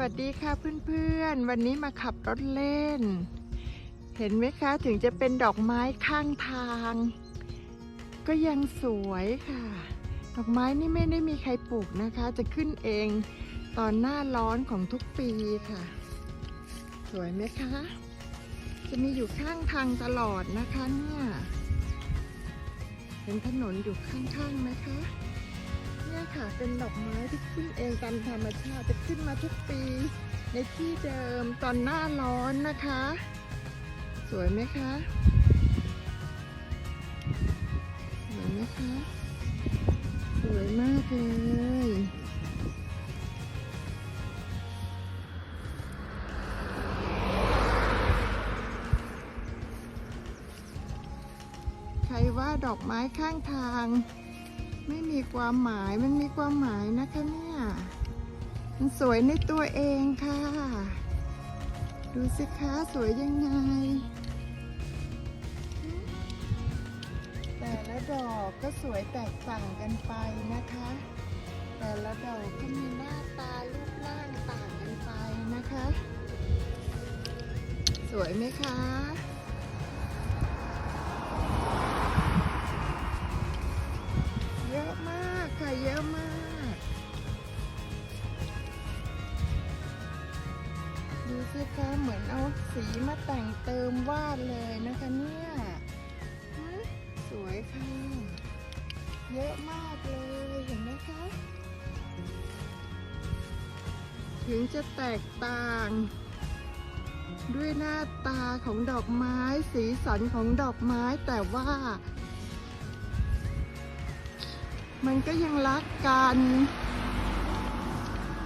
วัสดีค่ะเพื่อนๆ วันนี้มาขับรถเล่น เห็นไหมคะถึงจะเป็นดอกไม้ข้างทาง ก็ยังสวยค่ะ ดอกไม้นี่ไม่ได้มีใครปลูกนะคะ จะขึ้นเองตอนหน้าร้อนของทุกปีค่ะ สวยไหมคะ จะมีอยู่ข้างทางตลอดนะคะเนี่ยเห็นถนนอยู่ข้างๆไหมคะ เนี่ยค่ะเป็นดอกไม้ที่ขึ้นเองตามธรรมชาติจะขึ้นมาทุกปี ในที่เดิมตอนหน้าร้อนนะคะ สวยไหมคะสวยไหมคะสวยมากเลยใครว่าดอกไม้ข้างทาง ไม่มีความหมายมันมีความหมายนะคะเนี่ยมันสวยในตัวเองค่ะ ดูสิคะสวยยังไง แต่ละดอกก็สวยแตกต่างกันไปนะคะ แต่ละดอกก็มีหน้าตารูปร่างต่างกันไปนะคะ สวยไหมคะ เยอะมาก ดูสิคะเหมือนเอาสีมาแต่งเติมวาดเลยนะคะเนี่ยสวยค่ะ เยอะมากเลยเห็นไหมคะ ถึงจะแตกต่างด้วยหน้าตาของดอกไม้ สีสันของดอกไม้แต่ว่า มันก็ยังรักกัน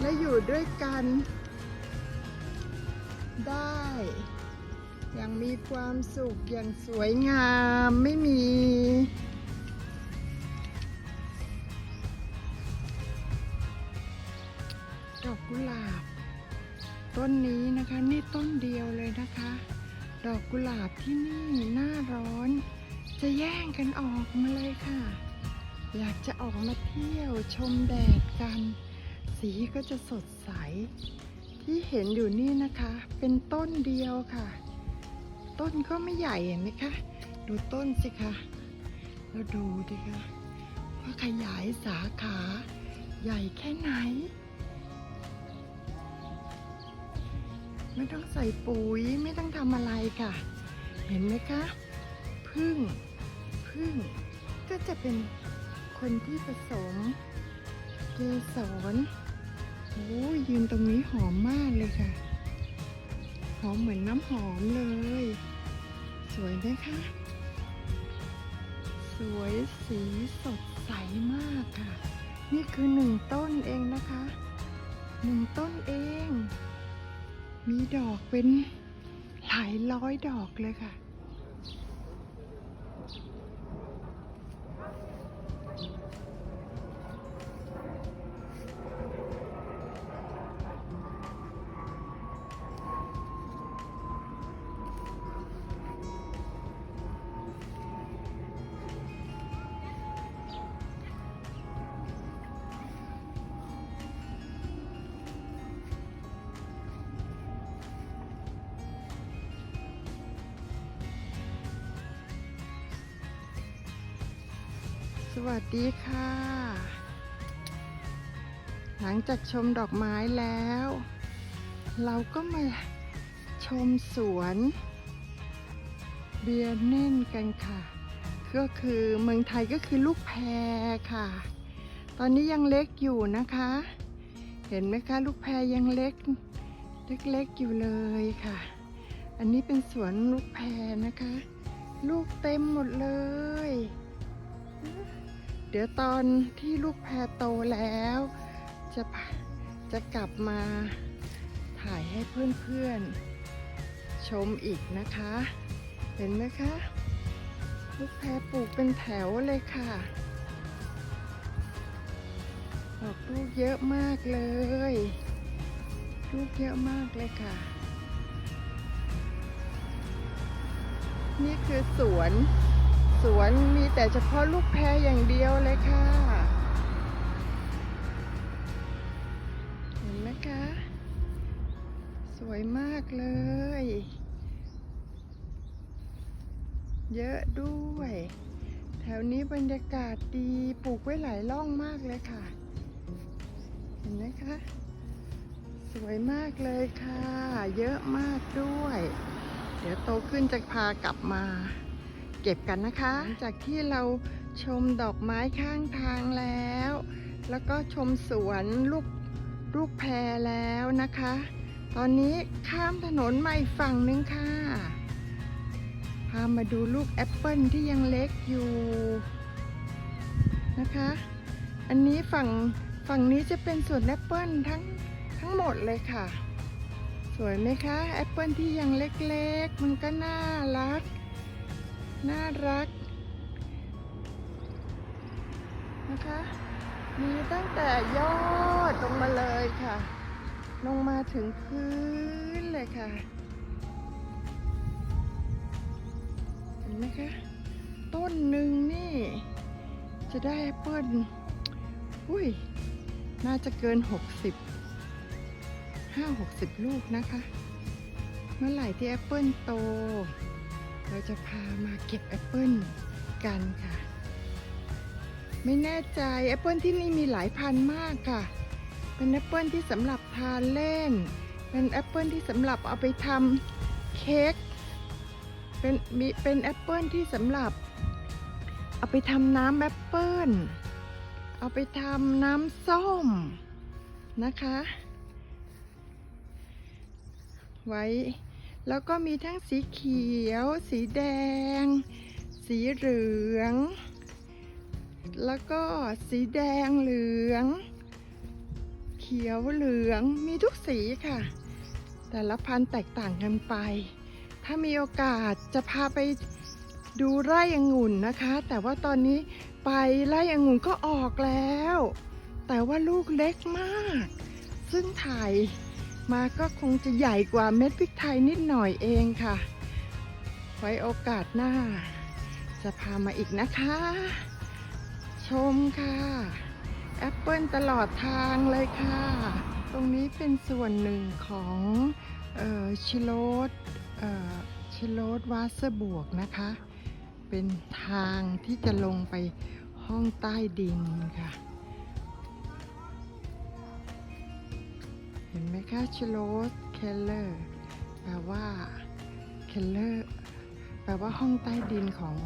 และอยู่ด้วยกัน ได้ อย่างมีความสุขอย่างสวยงามไม่มีดอกกุหลาบ ต้นนี้นะคะนี่ต้นเดียวเลยนะคะ ดอกกุหลาบที่นี่หน้าร้อน จะแย่งกันออกมาเลยค่ะ อยากจะออกมาเที่ยวชมแดดกัน สีก็จะสดใส ที่เห็นอยู่นี่นะคะ เป็นต้นเดียวค่ะ ต้นก็ไม่ใหญ่เห็นไหมคะ ดูต้นสิคะแล้วดูดิคะว่าขยายสาขาใหญ่แค่ไหน ไม่ต้องใส่ปุ๋ยไม่ต้องทำอะไรค่ะ เห็นไหมคะพึ่งพึ่งก็จะเป็น คนที่ผสมเกสรโอ้ยยืนตรงนี้หอมมากเลยค่ะ หอมเหมือนน้ำหอมเลย สวยไหมคะ สวยสีสดใสมากค่ะ นี่คือหนึ่งต้นเองนะคะหนึ่งต้นเอง มีดอกเป็นหลายร้อยดอกเลยค่ะ วัสดีค่ะ หลังจากชมดอกไม้แล้ว เราก็มาชมสวนเบียร์เน่นกันค่ะ ก็คือเมืองไทยก็คือลูกแพรค่ะ ตอนนี้ยังเล็กอยู่นะคะ เห็นไหมคะลูกแพรยังเล็กเล็กๆอยู่เลยค่ะ อันนี้เป็นสวนลูกแพรนะคะ ลูกเต็มหมดเลย เดี๋ยวตอนที่ลูกแพรโตแล้ว จะจะกลับมาถ่ายให้เพื่อนๆ ชมอีกนะคะ เห็นไหมคะ ลูกแพรปลูกเป็นแถวเลยค่ะออกลูกเยอะมากเลย ลูกเยอะมากเลยค่ะ นี่คือสวน สวนมีแต่เฉพาะลูกแพรอย่างเดียวเลยค่ะ เห็นไหมคะ สวยมากเลย เยอะด้วย แถวนี้บรรยากาศดีปลูกไว้หลายร่องมากเลยค่ะ เห็นไหมคะ สวยมากเลยค่ะ เยอะมากด้วย เดี๋ยวโตขึ้นจะพากลับมา เก็บกันนะคะหลังจากที่เราชมดอกไม้ข้างทางแล้ว แล้วก็ชมสวนลูกลูกแพรแล้วนะคะ ตอนนี้ข้ามถนนมาอีกฝั่งนึงค่ะ พามาดูลูกแอปเปิลที่ยังเล็กอยู่นะคะ อันนี้ฝั่งฝั่งนี้จะเป็นสวนแอปเปิลทั้งทั้งหมดเลยค่ะ สวยไหมคะ แอปเปิลที่ยังเล็กๆ มันก็น่ารัก น่ารัก นะคะ มีตั้งแต่ยอดลงมาเลยค่ะ ลงมาถึงพื้นเลยค่ะ เห็นไหมคะ ต้นหนึ่งนี่ จะได้แอปเปิ้ลอุ้ย น่าจะเกิน 60 5 60 ลูกนะคะ เมื่อไหร่ที่แอปเปิลโต เราจะพามาเก็บแอปเปิลกันค่ะ ไม่แน่ใจแอปเปิลที่นี่มีหลายพันมากค่ะ เป็นแอปเปิลที่สำหรับทานเล่น เป็นแอปเปิลที่สำหรับเอาไปทำเค้ก เป็นมีเป็นแอปเปิลที่สำหรับ เอาไปทำน้ำแอปเปิลเอาไปทำน้ำส้มนะคะ ไว้ แล้วก็มีทั้งสีเขียว สีแดง สีเหลือง แล้วก็สีแดงเหลือง เขียวเหลืองมีทุกสีค่ะ แต่ละพันธุ์แตกต่างกันไป ถ้ามีโอกาสจะพาไปดูไร่องุ่นนะคะ แต่ว่าตอนนี้ไปไร่องุ่นก็ออกแล้ว แต่ว่าลูกเล็กมาก ซึ่งถ่าย มาก็คงจะใหญ่กว่าเม็ดพริกไทยนิดหน่อยเองค่ะ ไว้โอกาสหน้า จะพามาอีกนะคะ ชมค่ะ แอปเปิลตลอดทางเลยค่ะ ตรงนี้เป็นส่วนหนึ่งของออชิโรดชิโรดวาสบวกนะคะ เป็นทางที่จะลงไปห้องใต้ดินค่ะ เห็นไหมคะชิโรสเคลเลอร์แปลว่าเคลเลอร์แปลว่าห้องใต้ดินของ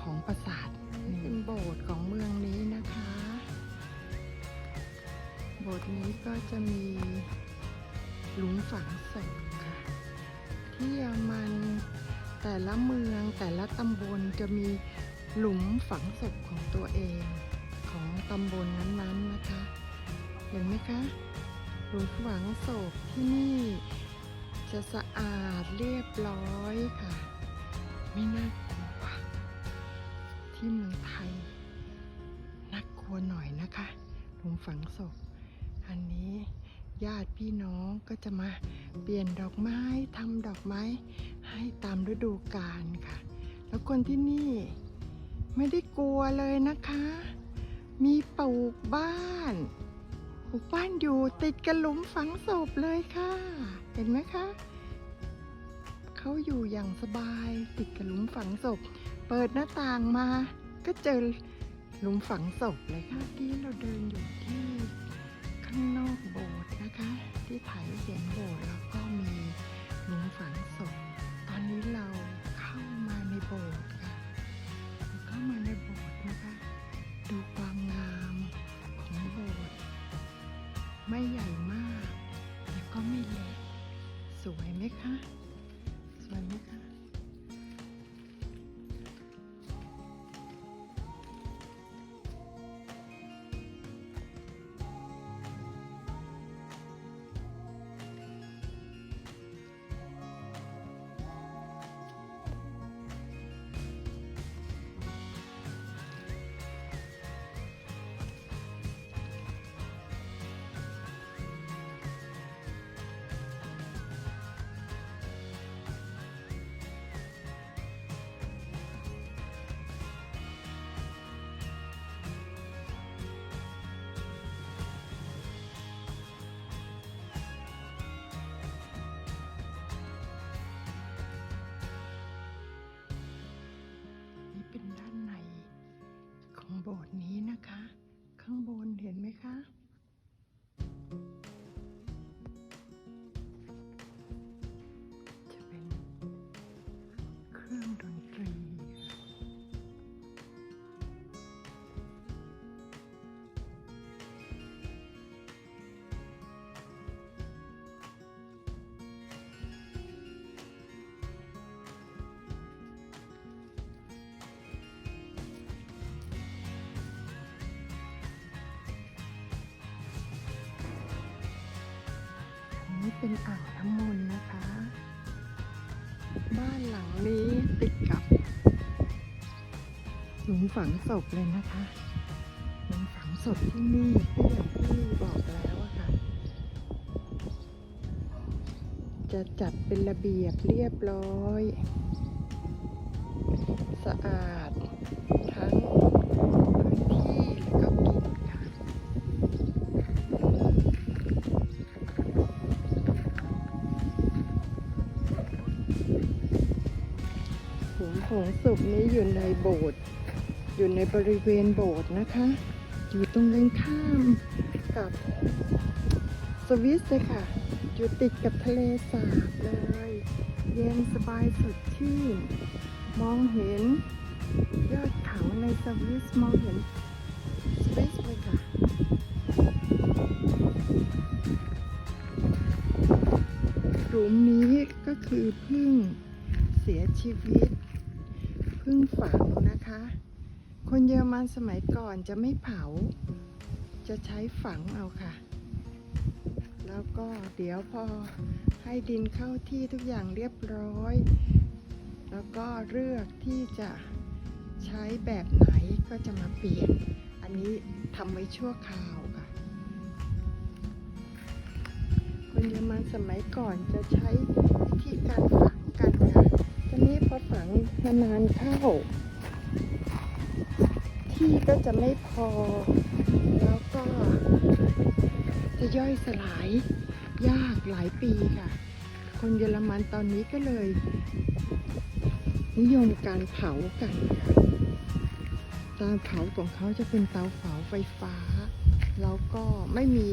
ของปราสาทเป็นโบสถ์ของเมืองนี้นะคะ โบสถ์นี้ก็จะมีหลุมฝังศพค่ะ ที่เยอรมันแต่ละเมืองแต่ละตำบลจะมีหลุมฝังศพของตัวเองของตำบลนั้นๆนะคะ เห็นไหมคะ หลุมฝังศพที่นี่ จะสะอาดเรียบร้อยค่ะ ไม่น่ากลัว ที่เมืองไทยน่ากลัวหน่อยนะคะหลุมฝังศพ อันนี้ญาติพี่น้องก็จะมาเปลี่ยนดอกไม้ทำดอกไม้ให้ตามฤดูกาลค่ะ แล้วคนที่นี่ไม่ได้กลัวเลยนะคะ มีปลูกบ้าน ลูกบ้านอยู่ติดกับหลุมฝังศพเลยค่ะ เห็นไหมคะเขาอยู่อย่างสบายติดกับหลุมฝังศพ เปิดหน้าต่างมา ก็เจอหลุมฝังศพเลยค่ะที่เราเดินอยู่ที่ข้างนอกโบสถ์นะคะ ที่ถ่ายเสียงโบสถ์ เป็นอ่างน้ำมนต์นะคะ บ้านหลังนี้ติดกับหลุมฝังศพเลยนะคะหลุมฝังศพที่นี่ที่อย่างที่บอกแล้วอะค่ะ จะจัดเป็นระเบียบเรียบร้อย หลุของศพนี้อยู่ในโบสถ์อยู่ในบริเวณโบสถ์นะคะ อยู่ตรงกันข้ามกับสวิสเลยค่ะ อยู่ติดกับทะเลสาบเลย เย็นสบายสดชื่น มองเห็นยอดเขาในสวิสมองเห็นสวิสเลยค่ะหลุมนี้ก็คือพึ่งเสียชีวิต พึ่งฝังนะคะ คนเยอรมันสมัยก่อนจะไม่เผา จะใช้ฝังเอาค่ะ แล้วก็เดี๋ยวพอให้ดินเข้าที่ทุกอย่างเรียบร้อย แล้วก็เลือกที่จะใช้แบบไหนก็จะมาเปลี่ยน อันนี้ทำไว้ชั่วคราวค่ะ คนเยอรมันสมัยก่อนจะใช้วิธีการฝังกันค่ะ ทีนี้พอฝังนานๆเข้า ที่ก็จะไม่พอ แล้วก็ จะย่อยสลายยากหลายปีค่ะ คนเยอรมันตอนนี้ก็เลย นิยมการเผากันค่ะเตาเผาของเขาจะเป็นเตาเผาไฟฟ้า แล้วก็ไม่มี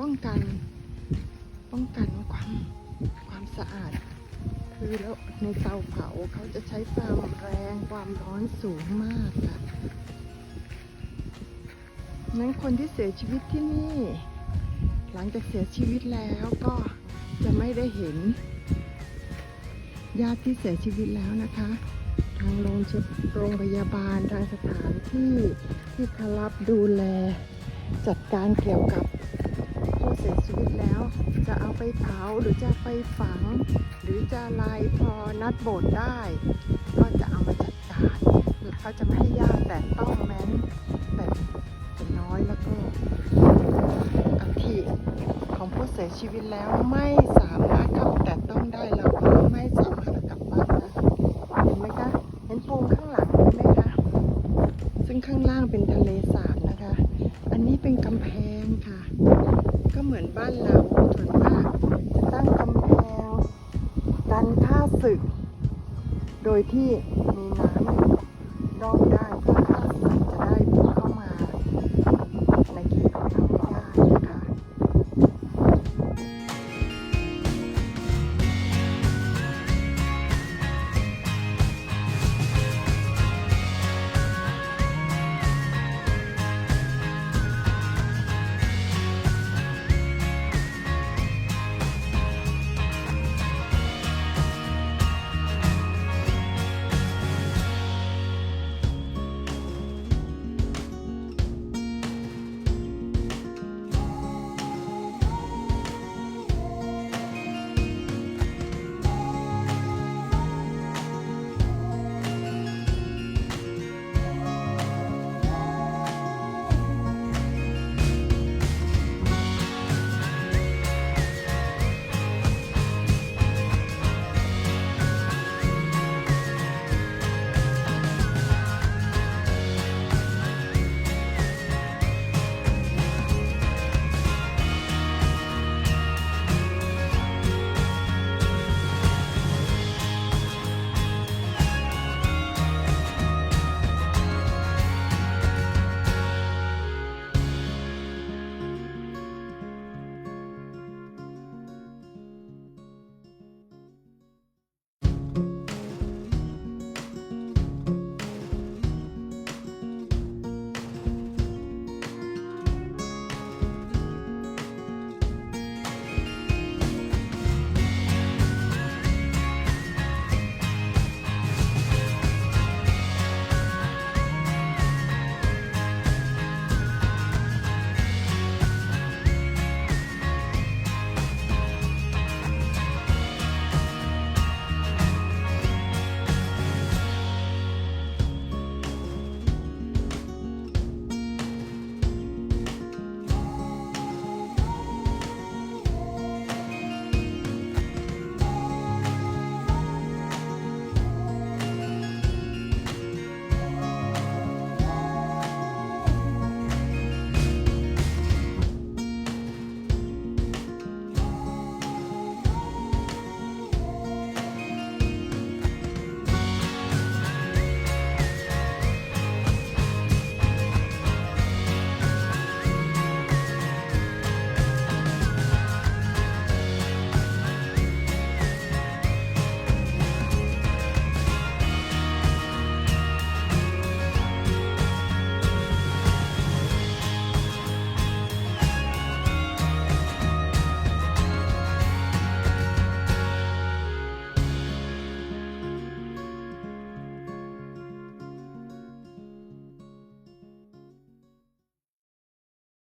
ป้องกัน ป้องกันความความสะอาด คือแล้วในเตาเผาเขาจะใช้ความแรงความร้อนสูงมากค่ะนั้นคนที่เสียชีวิตที่นี่ หลังจากเสียชีวิตแล้วก็จะไม่ได้เห็น ญาติที่เสียชีวิตแล้วนะคะ ทางโรงพยโรงพยาบาลทางสถานที่ที่เขารับดูแล จัดการเกี่ยวกับ ไปเผาหรือจะไปฝัง หรือจะลายพอนัดโบสถ์ได้ ก็จะเอามาจัดการคือเขาจะไม่ให้ญาติแต่ต้องแม้นแต่เป็นน้อยแล้วก็อัฐิของผู้เสียชีวิตแล้วไม่สามารถเข้าแต่ต้องได้แล้วก็ไม่สามารถเอากลับบ้านนะเห็นไหมคะเห็นปูนข้างหลังไหมคะซึ่งข้างล่างเป็นทะเลสาบนะคะ อันนี้เป็นกำแพงค่ะ ก็เหมือนบ้านเราส่วนมากจะตั้งกำแพง สึก โดยที่มีน้ำรอบด้าน